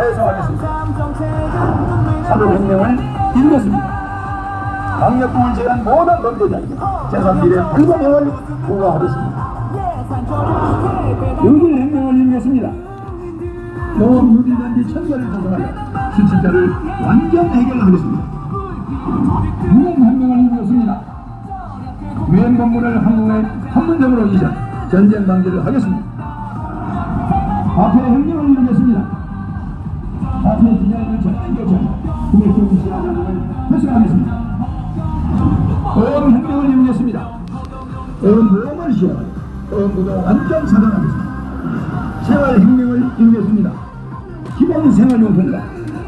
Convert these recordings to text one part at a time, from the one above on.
해소하겠습니다. 산업혁명을 이루겠습니다. 강력공을 제한 모든 범죄자에게 재산비례 불법행을 부과하겠습니다. 유길 행명을 이루겠습니다. 노원 유길단지 천벌을 조성하여 실질자를 완전 해결하겠습니다. 유엔 혁명을 이루겠습니다. 유엔 건물을 한국의 한문점으로 이전 전쟁 방지를 하겠습니다. 화폐 혁명을 이루겠습니다. 화폐 기념을 전면 교체, 구매경 시야장을 회수하겠습니다. 보험 혁명을 이루겠습니다. 보험 보험을 시행하여 보험 부도 완전 차단하겠습니다. 생활 혁명을 이루겠습니다. 기본 생활용품과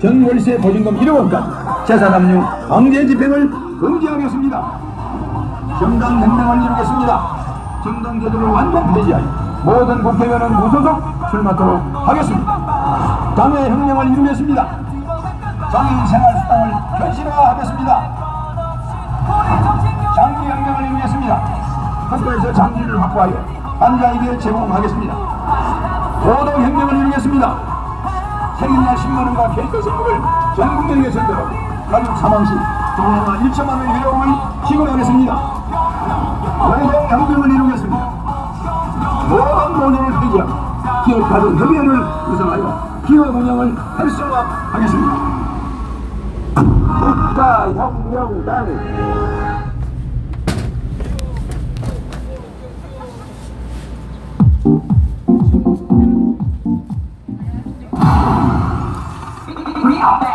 전월세 보증금 1억원까지 재산압류 강제 집행을 금지하겠습니다. 정당 혁명을 이루겠습니다. 정당 제도를 완전 폐지하여 모든 국회의원은 무소속 출마토록 하겠습니다. 장애 혁명을 이루겠습니다. 장애인 생활 수당을 현실화하겠습니다. 장기 혁명을 이루겠습니다. 학교에서 장기를 확보하여 환자에게 제공하겠습니다. 노동 혁명을 이루겠습니다. 생일날 10만원과 개인도 선물을 전 국민에게 전달하고 가족 사망 시 동화와 1천만원 위로금을 지급하겠습니다. 노동 혁명을 이루겠습니다. 모든 노동을 폐지하고 기업 가족 협의회를 구성하여 기업 운영을 활성화하겠습니다. 국가혁명당 영유야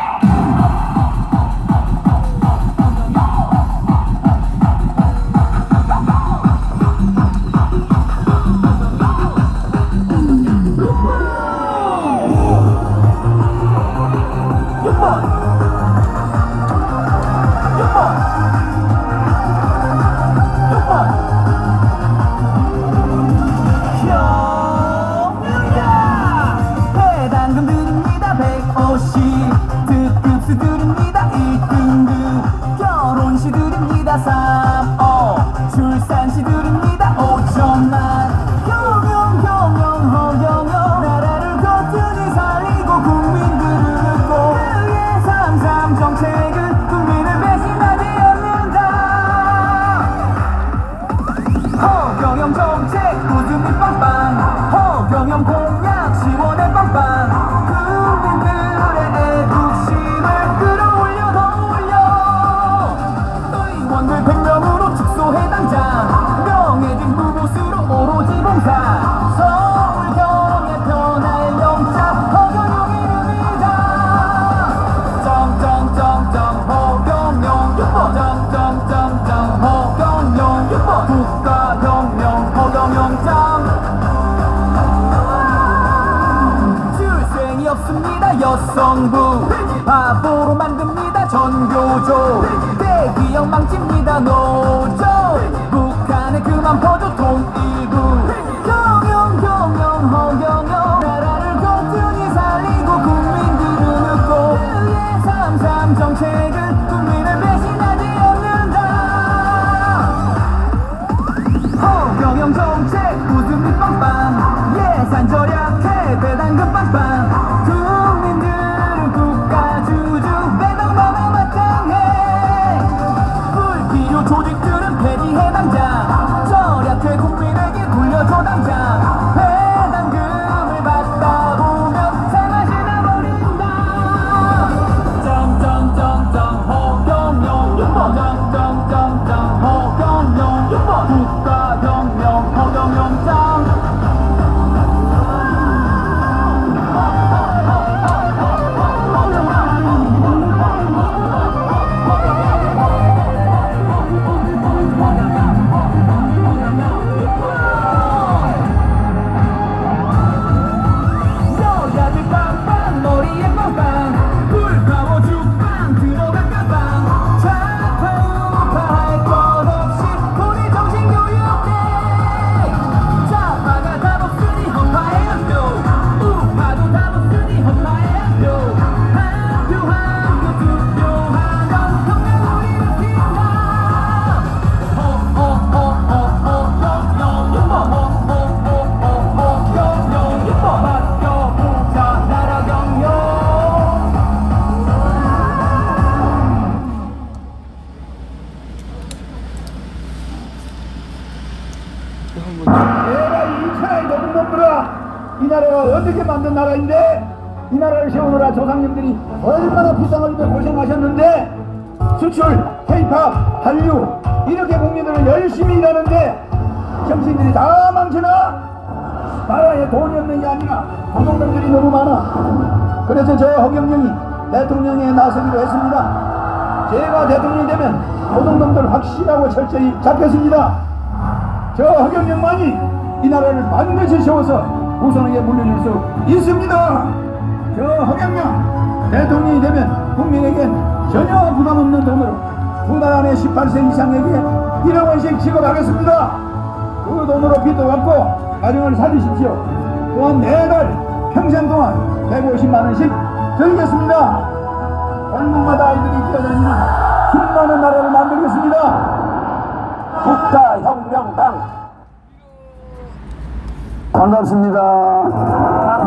세우느라 조상님들이 얼마나 입에 고생하셨는데 수출, 케이팝, 한류 이렇게 국민들은 열심히 일하는데 정신들이 다 망치나? 나라에 돈이 없는 게 아니라 노동자들이 너무 많아. 그래서 저 허경영이 대통령에 나서기로 했습니다. 제가 대통령이 되면 노동자들 확실하고 철저히 잡겠습니다. 저 허경영만이 이 나라를 반드시 세워서 우선에게 물려줄 수 있습니다. 저 허경영 대통령이 되면 국민에게 전혀 부담 없는 돈으로 두달 안에 18세 이상에게 1억 원씩 지급하겠습니다. 그 돈으로 빚도 갚고 가정을 살리십시오. 또한 매달 평생 동안 150만 원씩 드리겠습니다. 골목마다 아이들이 뛰어다니는 힘많은 나라를 만들겠습니다. 국가 혁명당 반갑습니다.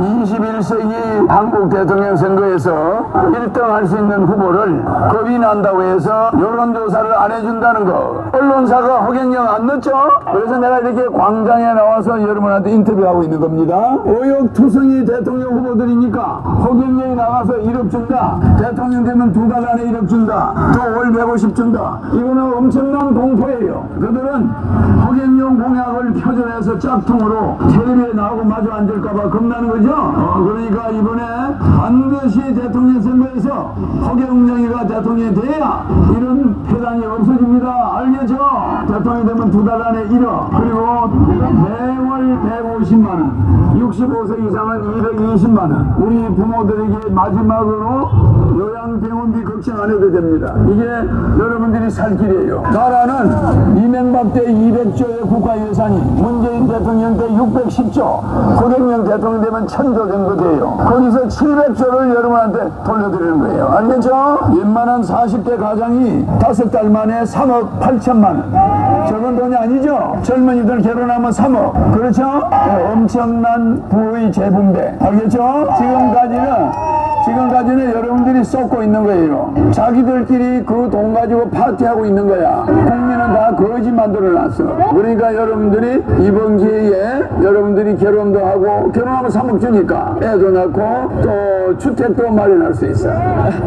21세기 한국 대통령 선거에서 1등 할 수 있는 후보를 겁이 난다고 해서 여론조사를 안 해준다는 거. 언론사가 허경영 안 넣죠? 그래서 내가 이렇게 광장에 나와서 여러분한테 인터뷰하고 있는 겁니다. 오역투성이 대통령 후보들이니까 허경영이 나가서 1억 준다. 대통령 되면 두 달 안에 1억 준다. 또 월 150 준다. 이거는 엄청난 공포예요. 그들은 허경영 공약을 표절해서 짝퉁으로 텔레비에 나오고 마주 앉을까봐 겁나는 거죠. 어, 그러니까 이번에 반드시 대통령 선거에서 허경영이가 대통령이 돼야 이런 폐단이 없어집니다. 알겠죠? 대통령이 되면 두 달 안에 1억 그리고 매월 150만 원 65세 이상은 220만 원 우리 부모들에게 마지막으로 요양병원비 걱정 안 해도 됩니다. 이게 여러분들이 살 길이에요. 나라는 이명박 때 200조의 국가 예산이 문재인 대통령 때 610 조, 허경영 대통령 되면 1000조 정도 돼요. 거기서 700조를 여러분한테 돌려드리는 거예요. 알겠죠? 웬만한 40대 가장이 다섯 달 만에 3억 8천만 원. 적은 돈이 아니죠? 젊은이들 결혼하면 3억. 그렇죠? 네, 엄청난 부의 재분배. 알겠죠? 지금까지는 지금까지는 여러분들이 쏟고 있는 거예요. 자기들끼리 그 돈 가지고 파티하고 있는 거야. 국민은 다 거지 만들어 놨어. 그러니까 여러분들이 이번 기회에 여러분들이 결혼도 하고 결혼하면 3억 주니까 애도 낳고 또 주택도 마련할 수 있어.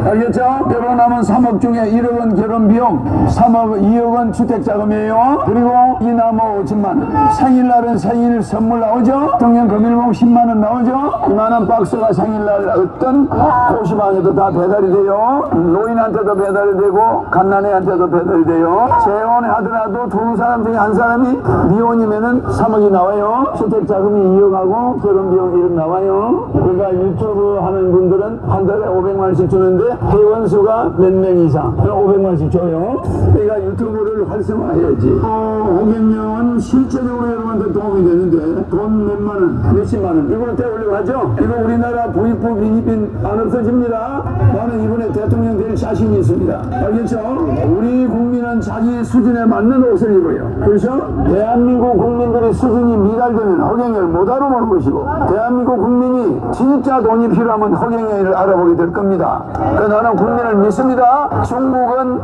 알겠죠? 결혼하면 3억 중에 1억 은 결혼 비용, 3억, 2억 은 주택 자금이에요. 그리고 이 나무 5천만 원. 생일날은 생일 선물 나오죠? 동년 금일봉 10만 원 나오죠? 이만한 박스가 생일날 어떤 고시방에도 다 배달이 돼요. 노인한테도 배달이 되고 갓난애한테도 배달이 돼요. 재혼하더라도 두 사람 중에 한 사람이 미혼이면은 3억이 나와요. 주택 자금이 2억하고 결혼 비용 1억 나와요. 그러니까 유튜브 하는 분들은 한 달에 500만 원씩 주는데 회원 수가 몇 명 이상 500만 원씩 줘요. 그러니까 유튜브를 활성화해야지. 어, 500명은 실제적으로 여러분한테 도움이 되는데 돈 몇만 원, 몇십만 원 이거 떼올리고 하죠. 이거 우리나라 부익부 빈입빈 안 없어집니다. 나는 이번에 대통령 될 자신이 있습니다. 알겠죠? 우리 국민은 자기 수준에 맞는 옷을 입어요. 그렇죠? 대한민국 국민들의 수준이 미달되면 허경영을 못 알아보는 것이고 대한민국 국민이 진짜 돈이 필요하면 허경영을 알아보게 될 겁니다. 그 나는 국민을 믿습니다. 중국은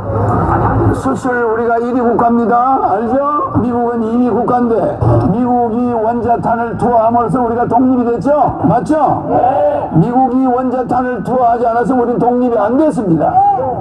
수출 우리가 1위 국가입니다. 알죠? 미국은 2위 국가인데 미국이 원자탄을 투하함으로써 우리가 독립이 됐죠? 맞죠? 미국이 원자탄 을 투하하지 않았으면 우리는 독립이 안 됐습니다.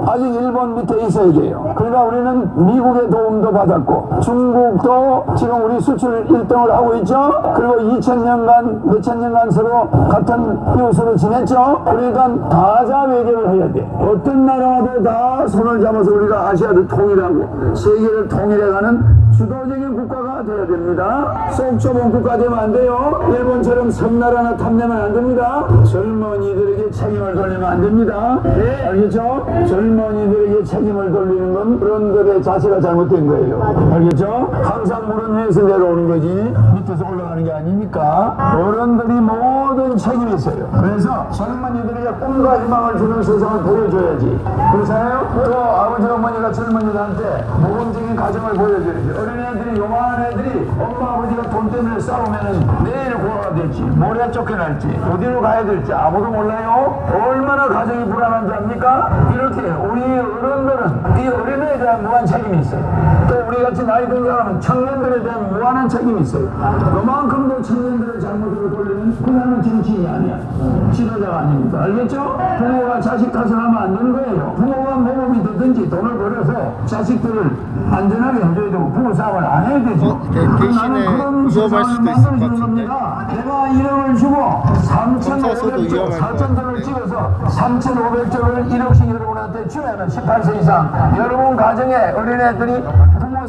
아직 일본 밑에 있어야 돼요. 그러니까 우리는 미국의 도움도 받았고 중국도 지금 우리 수출 1등을 하고 있죠. 그리고 2000년간 몇천 년간 서로 같은 이웃으로 지냈죠. 그러니까 다자 외교를 해야 돼. 어떤 나라와도 다 손을 잡아서 우리가 아시아를 통일하고 세계를 통일해가는 주도적인 국가가 돼야 됩니다. 속 좁은 국가 되면 안 돼요. 일본처럼 섬나라나 탐내면 안 됩니다. 젊은이들에게 책임을 돌리면 안 됩니다. 알겠죠? 젊은이들에게 책임을 돌리는 건 어른들의 자세가 잘못된 거예요. 알겠죠? 항상 무릎 위에서 내려오는 거지 밑에서 올라가는 게 아니니까 어른들이 모든 책임이 있어요. 그래서 젊은이들에게 꿈과 희망을 주는 세상을 보여줘야지. 그래서요? 또 아버지 어머니가 젊은이들한테 모범적인 가정을 보여줘야지. 어린애들이 요만한 애들이 엄마 아버지가 돈 때문에 싸우면은 내일 고아가 될지 모레 쫓겨날지 어디로 가야 될지 아무도 몰라요. 얼마나 가정이 불안한지 압니까? 이렇게 우리 어른들은 이 어린애에 대한 무한 책임이 있어요. 또 우리 같이 나이 든 사람은 청년들에 대한 무한한 책임이 있어요. 그만큼도 청년들의 잘못을 돌리는 그나는 정치인이 아니야. 지도자가 아닙니다. 알겠죠? 부모가 자식 탓을 하면 안 되는 거예요. 부모가 모범이 되든지 돈을 벌여서 자식들을 안전하게 해줘야 되고 부모 싸움을 안 해야 되죠. 어, 대- 대신에 위험할 세상을 수도 있을 것 같은데. 겁니다. 내가 1억을 주고 검사서도 3,500조, 위험할 것 4,000조를 찍어서 3,500조를 1억씩 여러분한테 주면은 18세 이상 여러분 가정에 어린애들이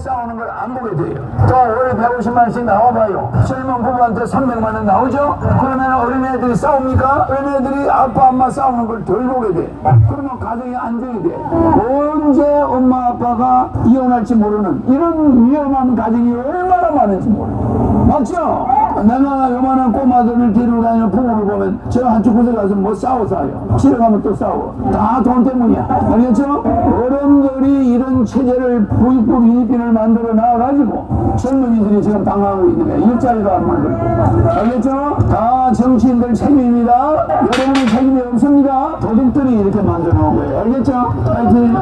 싸우는 걸 안 보게 돼요. 또 월에 150만 원씩 나와봐요. 젊은 부부한테 300만 원 나오죠? 그러면 어린애들이 싸웁니까? 어린애들이 아빠 엄마 싸우는 걸 덜 보게 돼. 그러면 가정이 안정이 돼. 언제 엄마 아빠가 이혼할지 모르는 이런 위험한 가정이 얼마나 많은지 몰라요. 맞죠? 내가 요만한 꼬마들을 데리고 다니는 부모를 보면 저 한쪽 곳에 가서 뭐 싸워 싸요. 집에 가면 또 싸워. 다 돈 때문이야. 알겠죠? 어른들이 이런 체제를 보육법 인입비를 만들어 놔가지고 젊은이들이 지금 당하고 있는 거야. 일자리도 안 만들고. 알겠죠? 다 정치인들 책임입니다. 여러분은 책임이 없습니다. 도둑들이 이렇게 만들어 놓은 거예요. 알겠죠? 하여튼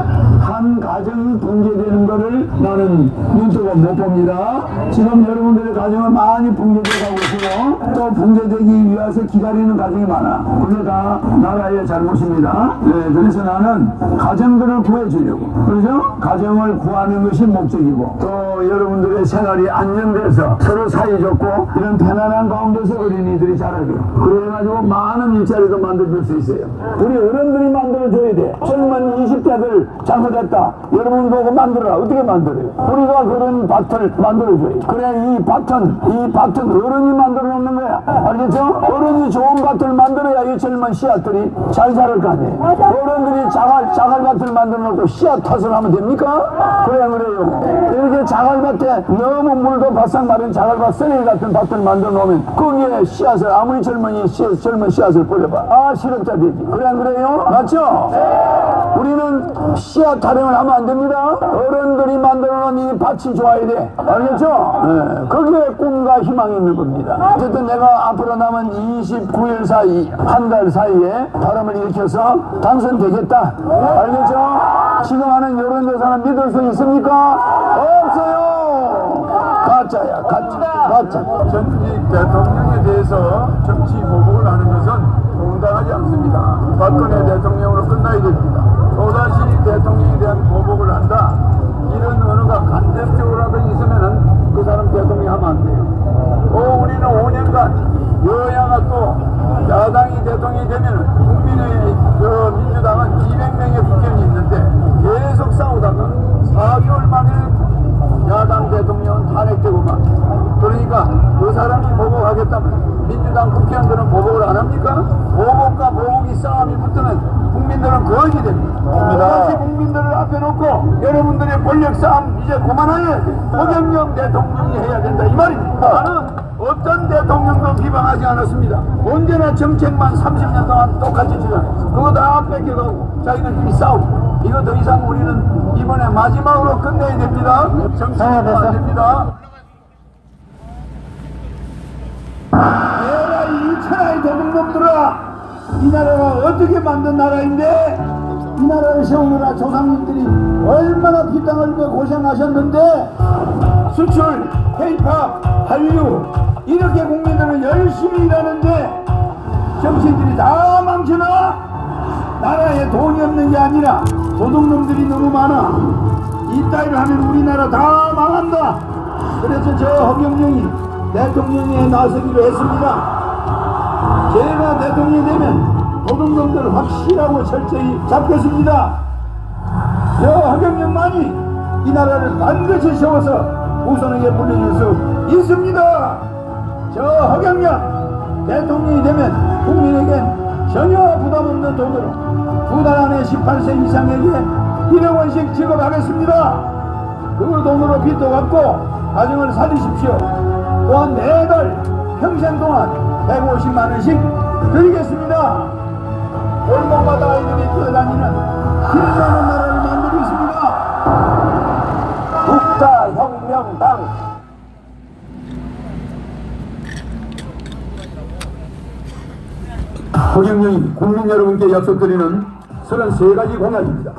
한 가정이 붕괴되는 거를 나는 눈뜨고 못 봅니다. 지금 여러분들의 가정은 많이 붕괴돼 가고 있고 또 붕괴되기 위해서 기다리는 가정이 많아. 그게 다 나라의 잘못입니다. 네, 그래서 나는 가정들을 구해주려고. 그렇죠? 가정을 구하는 것이 목적이고 또 여러분들의 생활이 안정돼서 서로 사이좋고 이런 편안한 가운데서 어린이들이 자라고요. 그래가지고 많은 일자리도 만들어줄 수 있어요. 우리 어른들이 만들어줘야 돼. 젊은 20대들 잘못했다. 여러분 보고 만들어라. 어떻게 만들어요? 우리가 그런 밭을 만들어줘요. 그래 이 밭은 이 밭은 어른이 만 들어 놓는 거야. 알겠죠? 어른이 좋은 밭을 만들어야 이 젊은 씨앗들이 잘 자랄 거 아니에요. 어른들이 자갈 자갈밭을 만들어 놓고 씨앗 탓을 하면 됩니까? 그래 안 그래요. 이렇게 자갈밭에 너무 물도 바싹 마른 자갈밭 쓰레기 같은 밭을 만들어 놓으면 거기에 씨앗을 아무리 젊은이 씨앗, 젊은 씨앗을 뿌려봐. 아 실업자 되지. 그래 안 그래요? 맞죠? 우리는 씨앗 타령을 하면 안 됩니다. 어른들이 만들어 놓은 이 밭이 좋아야 돼. 알겠죠? 네, 거기에 꿈과 희망이 있는 겁니다. 어쨌든 내가 앞으로 남은 29일 사이, 한 달 사이에 바람을 일으켜서 당선되겠다. 알겠죠? 지금 하는 여론조사는 믿을 수 있습니까? 없어요! 가짜야, 가짜. 가짜. 전직 대통령에 대해서 정치 보복을 하는 것은 공당하지 않습니다. 박근혜 대통령으로 끝나야 됩니다. 또다시 대통령에 대한 보복을 한다. 이런 언어가 간접적으로라도 있으면은 그 사람 대통령 하면 안 돼요. 5년간 여야가 또 야당이 대통령이 되면은 국민의 저 민주당은 200명의 국회의원이 있는데 계속 싸우다가 4개월 만에 야당 대통령은 탄핵되고만 그러니까 그 사람이 보복하겠다면 민주당 국회의원들은 보복을 안 합니까? 보복과 보복이 싸움이 붙으면 국민들은 거역이 됩니다. 다시 국민들을 앞에 놓고 여러분들의 권력 싸움 이제 그만해야 돼. 허경영 대통령이 해야 된다 이 말입니다. 나는 어떤 대통령도 비방하지 않았습니다. 언제나 정책만 30년 동안 똑같이 주장했어. 그거 다 뺏겨가고 자기들끼리 싸우고. 이거 더 이상 우리는 이번에 마지막으로 끝내야 됩니다. 정치하면 안 됩니다. 에라 이 천하의 도둑놈들아 이 나라가 어떻게 만든 나라인데 이 나라를 세우느라 조상님들이 얼마나 피땀 흘려 고생하셨는데 수출, 케이팝, 한류 이렇게 국민들은 열심히 일하는데 정치인들이 다 망쳐놔? 나라에 돈이 없는 게 아니라 도둑놈들이 너무 많아. 이 따위를 하면 우리나라 다 망한다. 그래서 저 허경영이 대통령에 나서기로 했습니다. 제가 대통령이 되면 도둑놈들을 확실하고 철저히 잡겠습니다. 저 허경영만이 이 나라를 반드시 세워서 우선에게 물려줄 수 있습니다 저 허경영 대통령이 되면 국민에겐 전혀 부담 없는 돈으로 두 달 안에 18세 이상에게 1억 원씩 지급하겠습니다. 그 돈으로 빚도 갚고 가정을 살리십시오. 또한 매달 평생 동안 150만 원씩 드리겠습니다. 골목마다 아이들이 뛰어다니는 힘나는 나라를 만들고 있습니다. 국가혁명당 허경영이 국민 여러분께 약속드리는 33가지 공약입니다.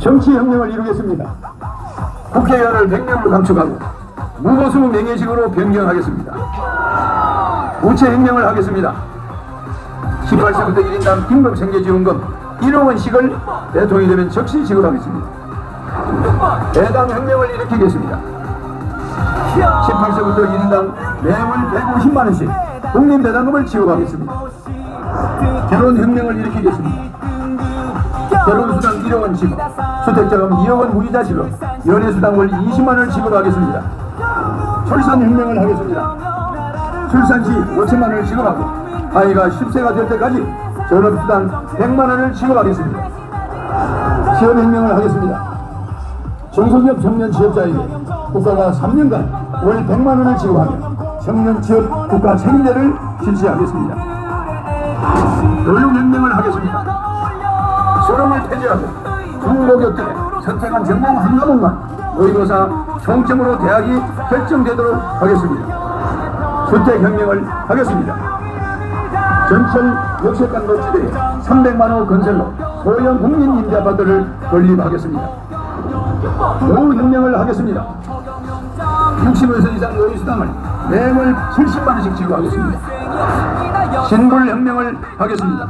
정치 혁명을 이루겠습니다. 국회의원을 100명으로 감축하고 무보수 명예직으로 변경하겠습니다. 우체 혁명을 하겠습니다. 18세부터 1인당 긴급 생계지원금 1억 원씩을 대통령이 되면 즉시 지급하겠습니다. 대당 혁명을 일으키겠습니다. 18세부터 1인당 매월 150만 원씩 국민배당금을 지급하겠습니다. 결혼혁명을 일으키겠습니다. 결혼수당 1억 원 지급, 주택자금 2억 원 무이자 지급, 연애수당 월 20만 원을 지급하겠습니다. 출산혁명을 하겠습니다. 출산 시 5천만 원을 지급하고 아이가 10세가 될 때까지 전업수당 100만 원을 지급하겠습니다. 취업혁명을 하겠습니다. 중소기업 청년 취업자에게 국가가 3년간 월 100만 원을 지급하며 청년 취업 국가 책임제를 실시하겠습니다. 교육혁명을 하겠습니다. 수능을 폐지하고 중고교육에 선택한 전공 한 과목만 모의고사 총점으로 대학이 결정되도록 하겠습니다. 주택혁명을 하겠습니다. 전철 역세권 녹지대에 300만 호 건설로 소형 국민 임대 아파트를 건립하겠습니다. 노후혁명을 하겠습니다. 60세 이상 노후수당을 매월 70만 원씩 지급하겠습니다. 신불혁명을 하겠습니다.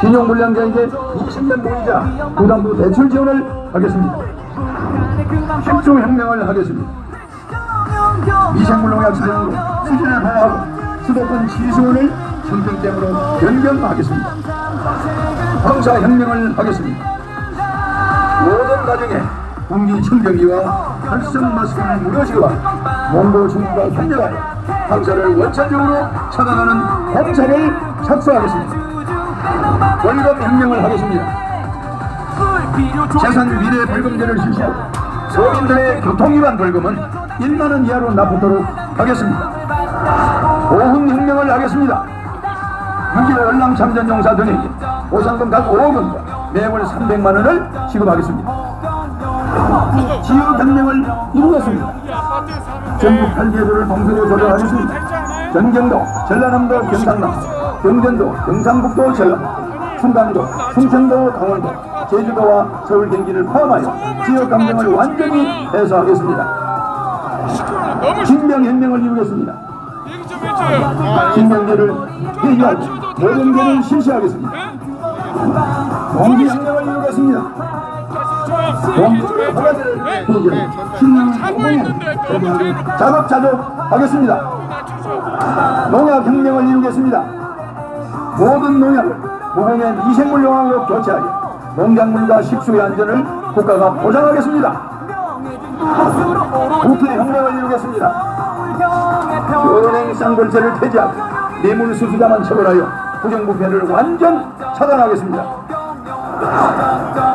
신용불량자에게 20년 무이자 부담부 대출 지원을 하겠습니다. 식수혁명을 하겠습니다. 미생물농약 사용으로 수준을 하하고 수도권 취수원을 청평댐으로 변경하겠습니다. 황사혁명을 하겠습니다. 모든 가정에 공기 청정기와 마스크를 무료 지급하고 원고 중과 협력하여 황사를 원천적으로 차단하는 검사를 착수하겠습니다. 월급 혁명을 하겠습니다. 재산 미래 벌금제를 실시하고 서민들의 교통위반 벌금은 1만원 이하로 납부토록 하겠습니다. 보훈혁명을 하겠습니다. 6.15 월남 참전용사 등에게 보상금 각 5억 원과 매월 300만 원을 지급하겠습니다. 지역혁명을 이루겠습니다. 전국 8개도를 동서로 조정하겠습니다. 전경도, 전라남도, 경상남, 경전도, 경상북도, 전남, 충남도, 충청도, 강원도, 제주도와 서울, 경기를 포함하여 지역 감정을 완전히 해소하겠습니다. 진명혁명을 이루겠습니다. 진명제를 폐지하고 모den제를 실시하겠습니다. 동기혁명을 이루겠습니다. 자급자족하겠습니다. 농약 혁명을 이루겠습니다. 모든 농약을 무공해 미생물용으로 교체하여 농작물과 식수의 안전을 국가가 보장하겠습니다. 국회혁명을 이루겠습니다. 은행 쌍불세를 폐지하고 뇌물수수자만 처벌하여 부정부패를 완전 차단하겠습니다.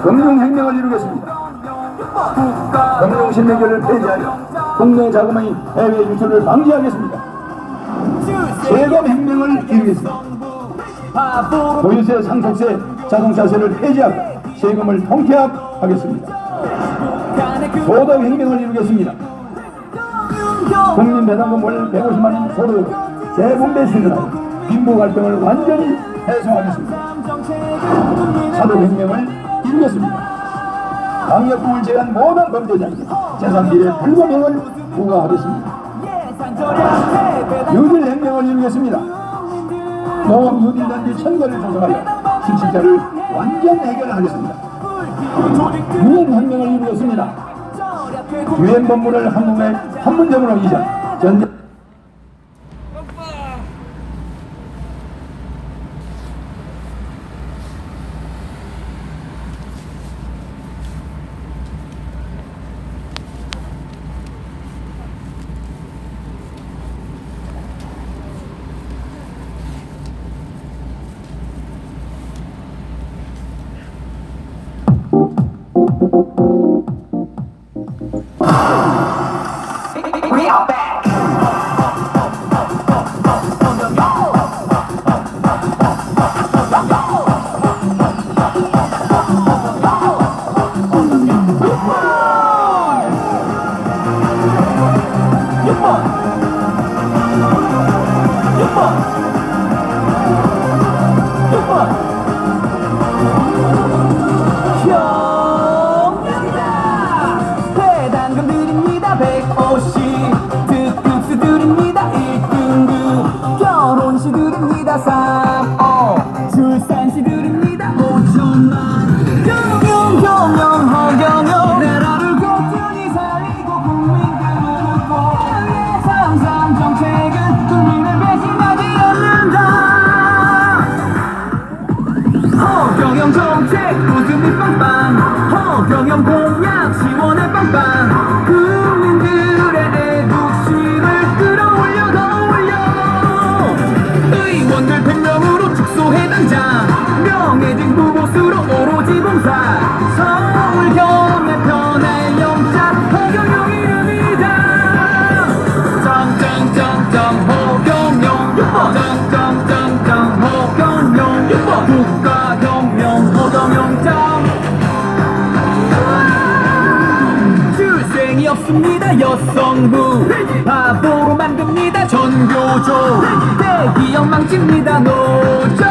금융혁명을 이루겠습니다. 금융신명제를 폐지하여 국내 자금의 해외 유출을 방지하겠습니다. 세금혁명을 이루겠습니다. 보유세, 상속세, 자동차세를 폐지하고 세금을 통폐합하겠습니다. 소득혁명을 이루겠습니다. 국민 배당금 월 150만 원 소득 재분배 실현하여 빈부 갈등을 완전히 해소하겠습니다. 사도혁명을 이루겠습니다. 강력금을 제한 모든 범죄자에게 재산 비례 불금형을 부과하겠습니다. 유딜혁명을 이루겠습니다. 노업 유딜단지 천개를 조성하여 실질자를 완전 해결하겠습니다. 유엔 혁명을 이루겠습니다. 유엔 법무를 한국의 한문점으로 이전 전 see. 쟁 고성부. 바보로 만듭니다 전교조. 대기업 망칩니다 노조.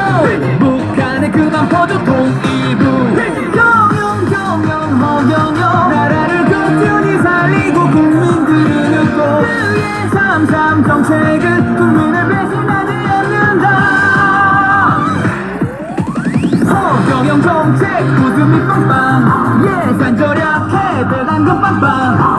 북한에 그만 퍼져 통일부. 경영 경영 허경영. 나라를 꾸준히 살리고 국민들을 웃고 그의 삼삼 정책은 국민을 배신하지 않는다. 허경영 정책 웃음이 빵빵. 예산 절약해 배당금 빵빵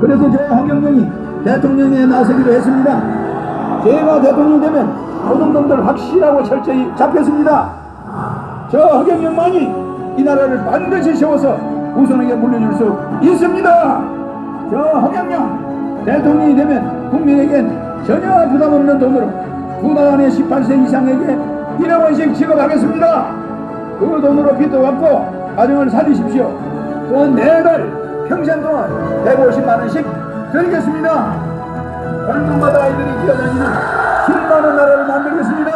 그래서 저 허경영이 대통령에 나서기로 했습니다 제가 대통령 되면 도둑놈들 확실하고 철저히 잡겠습니다 저 허경영만이 이 나라를 반드시 세워서 우선에게 물려줄 수 있습니다. 저 허경영 대통령이 되면 국민에겐 전혀 부담 없는 돈으로 두달 안에 18세 이상에게 1억 원씩 지급하겠습니다. 그 돈으로 빚도 갚고 가정을 살리십시오. 또한 매달 평생 동안 150만 원씩 드리겠습니다. 월급마다 아이들이 뛰어다니는 7만 원 나라를 만들겠습니다.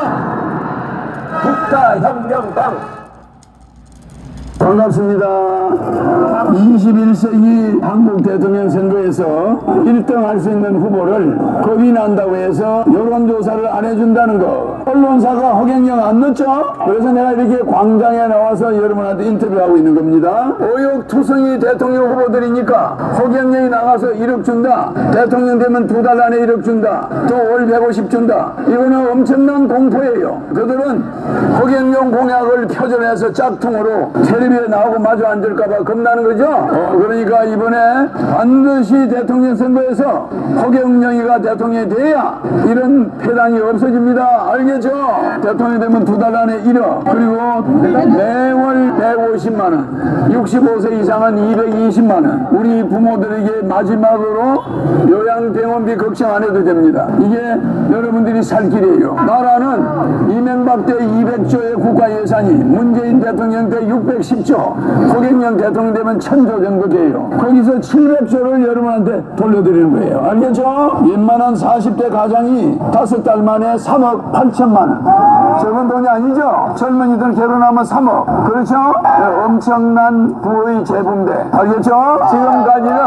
국가 혁명 당 반갑습니다. 21세기 한국 대통령 선거에서 1등 할 수 있는 후보를 겁이 난다고 해서 여론조사를 안 해준다는 거. 언론사가 허경영 안 넣죠? 그래서 내가 이렇게 광장에 나와서 여러분한테 인터뷰하고 있는 겁니다. 오욕투성이 대통령 후보들이니까 허경영이 나가서 1억 준다. 대통령 되면 두 달 안에 1억 준다. 또 월 150 준다. 이거는 엄청난 공포예요. 그들은 허경영 공약을 표절해서 짝퉁으로 텔레비 에 나오고 마주 앉을까봐 겁나는 거죠. 어, 그러니까 이번에 반드시 대통령 선거에서 허경영이가 대통령이 돼야 이런 폐단이 없어집니다. 알겠죠? 대통령이 되면 두 달 안에 1억 그리고 매월 150만 원 65세 이상은 220만 원 우리 부모들에게 마지막으로 요양병원비 걱정 안 해도 됩니다. 이게 여러분들이 살 길이에요. 나라는 이명박 때 200조의 국가 예산이 문재인 대통령 때 610조 허경영 대통령 되면 1000조 정도 돼요. 거기서 700조를 여러분한테 돌려드리는 거예요. 알겠죠? 웬만한 40대 가장이 다섯 달 만에 3억 8천만 원. 적은 돈이 아니죠? 젊은이들 결혼하면 3억. 그렇죠? 네, 엄청난 부의 재분배. 알겠죠? 지금까지는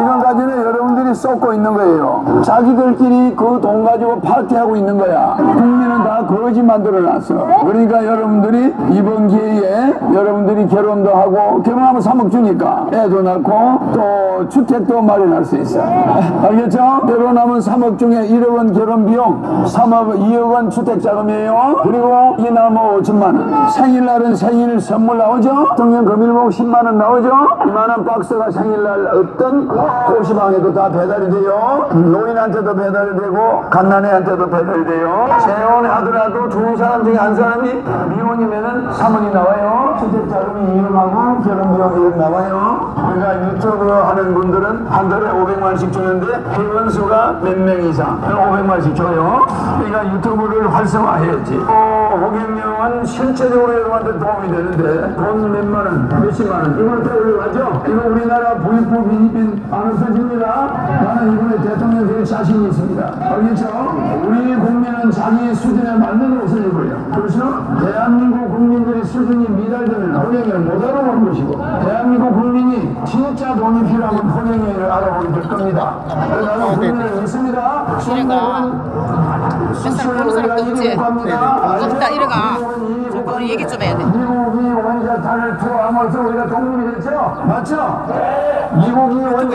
지금까지는 여러분들이 쏟고 있는 거예요. 자기들끼리 그 돈 가지고 파티하고 있는 거야. 국민은 다 거지 만들어 놨어. 그러니까 여러분들이 이번 기회에 여러분들이 결혼도 하고 결혼하면 3억 주니까 애도 낳고 또 주택도 마련할 수 있어. 알겠죠? 결혼하면 3억 중에 1억 원 결혼 비용, 3억, 2억 원 주택 자금이에요. 그리고 이 나무 5천만 원. 생일날은 생일 선물 나오죠? 동년 금일봉 10만 원 나오죠? 이만한 박스가 생일날 어떤 고시방에도 다 배달이 돼요. 노인한테도 배달이 되고 갓난애한테도 배달이 돼요. 재혼하더라도 두 사람 중에 한 사람이 미혼이면은 사모님 나와요. 주택 자금이 이름하고 결혼 비용이 나와요. 우리가 유튜브 하는 분들은 한 달에 500만씩 주는데 회원수가 몇 명 이상 500만씩 줘요. 그러니까 유튜브를 활성화해야지. 어, 호경영은 실제적으로 여러분한테 도움이 되는데 돈 몇만 원, 몇십만 원 이걸 다 올라가죠. 이거 우리나라 부익부 비니빈 아는 수준입니다. 나는 이번에 대통령 될 자신이 있습니다. 알겠죠? 우리 국민은 자기 수준에 맞는 옷을 입어요. 그래서 대한민국 국민들의 수준이 미달되면 호경이를 못 알아보는 것이고 대한민국 국민이 진짜 돈이 필요하면 호경이를 알아보게 될 겁니다. 그래서 나는 국민을 믿습니다. 맨날 보는 사람도 없지. 없다 이래가. 우리 얘기 좀 해야 돼. 미국이 원자탄을 투하하면서 우리가 독립이 됐죠? 맞죠? 미국이 원자탄을